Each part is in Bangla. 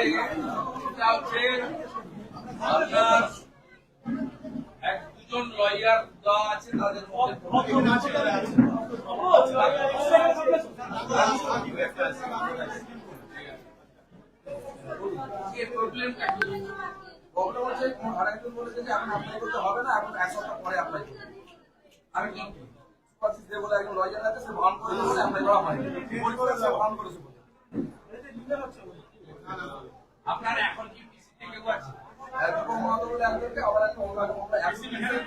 এটা হচ্ছে আপনার লয়ার আছে তাদের প্রবলেমটা একজন লয়ার আছে, সে বান করে অ্যাপ্লাই করা হয়নি। পরিবারের করেছে। আপনার এখন কি পিসি থেকে আছে একদম মহাতো বলে একজনকে আবার একটা অন্য একজন আমরা একশো নেক্সট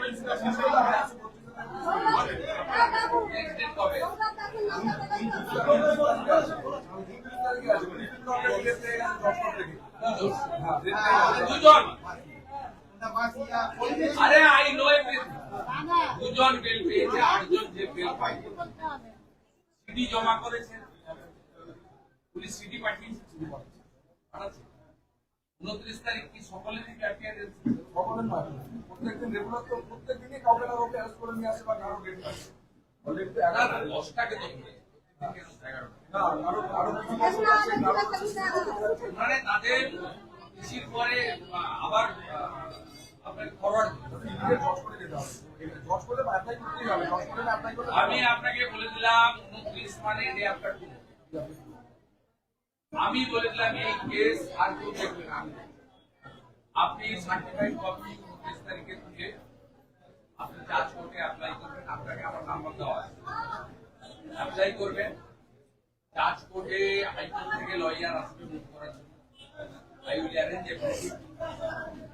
ডেট কবে? দুজন। আরে আই নো দুজন বেল পেয়েছে আটজন যে বেল পাইনি সিডি জমা করেছেন পুলিশ সিডি পাঠিয়েছে। পাঠাচ্ছে। উনত্রিশ তারিখ কি সকলেরই সকলের নয়। প্রত্যেকদিন রেগুলার তো প্রত্যেকদিনই কাউকে না কাউকে অ্যারেস্ট করে নিয়ে আসে বা কারও ডেট আছে অলরেডি এগারো দশটাকে তো না আরও আরও কিছু কিছু আছে। মানে তাদের কৃষির পরে আবার আমি আপনাকে বলে দিলাম উনত্রিশ মানে ডে আফটার টু আমি বলে দিলাম এই কেস আর কেউ দেখবে না। আপনি সার্টিফাইড কপি উনত্রিশ তারিখে তুলে আপনি চার্জ কোর্টে অ্যাপ্লাই করবেন আপনাকে আমার নাম্বার দেওয়া আছে। অ্যাপ্লাই করবেন চার্জ কোর্টে হাইকোর্ট থেকে লয়ার আসবে মুভ করার জন্য। আই উইল অ্যারেঞ্জ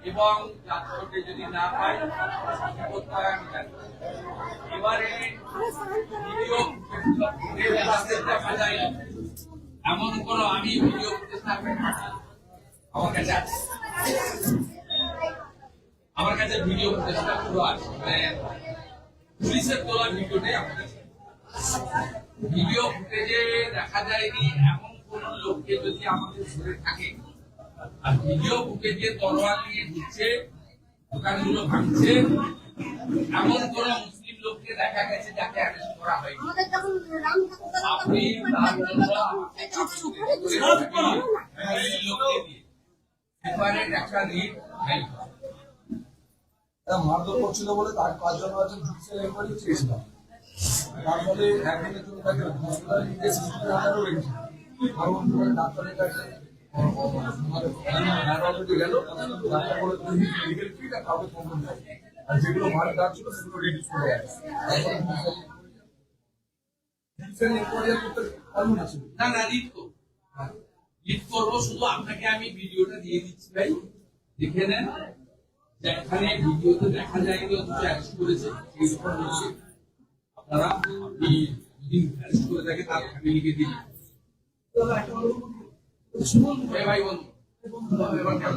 এবং চার্জ কোর্টে যদি না পাই করতে হয় আমি জানি এবারে ভিডিও দেখা যায় এমন কোন আমি ভিডিও আমার কাছে আছে। আমার কাছে ভিডিও পুরো আছে। মানে পুলিশের তোলা ভিডিওটাই আমার কাছে। ভিডিও ফুটেজে দেখা যায়নি এমন কোন লোককে যদি আমাদের ধরে থাকে। আর ভিডিও ফুটেজে তলোয়ার নিয়ে ঢুকছে দোকানগুলো ভাঙছে, এমন কোন মুসলিম লোককে দেখা গেছে যাকে অ্যারেস্ট করা হয়নি আমাদের যখন রাম ঠাকুর তার জন্য একটা মারধর করছিল বলে তার পাঁচজন আছে ঢুকছে একবারই চেয়েছিলাম তারপরে একদিনের জন্য তাকে হসপিটালে সিসিটিভি আনারও কারণ ডাক্তারের কাছে গেল ডাক্তার বলে তুমি মেডিকেল ফিট। আর যেগুলো মার কাজ ছিল, সেগুলো রিডিউস করে ডিফেন্স ইনকোয়ারি করতে পারব না না না রিট করব। রিট করব শুধু আপনাকে আমি ভিডিওটা দিয়ে দিচ্ছি ভাই। দেখে নেন যে ভিডিওতে দেখা যায়নি অথচ অ্যারেস্ট করেছে আপনারা আপনি যদি অ্যারেস্ট করে থাকে তার ফ্যামিলিকে দিন। ভাই ভাই বন্ধু এবার কেন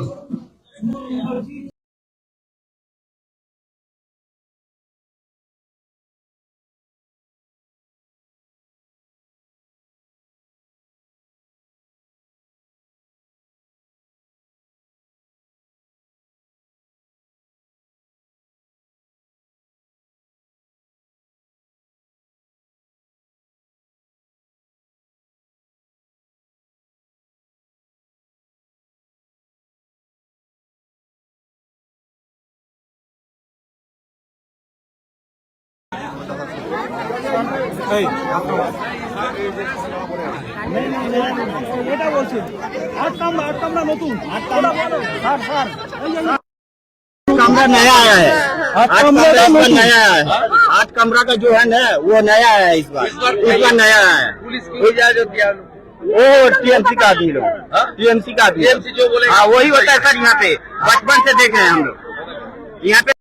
এটা বলছি আট কামরা আট কামরা নতুন আট কামরা স্যার স্যার कमरा नया आया है आठ आठ कमरा कमरा इस बार नया। नया आया है आठ कमरा का जो है ना वो नया आया है इस बार इस बार इस बार नया आया है हो जाए जो क्या वो टीएमसी का आदमी लोग टीएमसी का आदमी TMC जो बोलेगा। हाँ वही होता है सर यहाँ पे बचपन से देख रहे हैं हम लोग यहाँ पे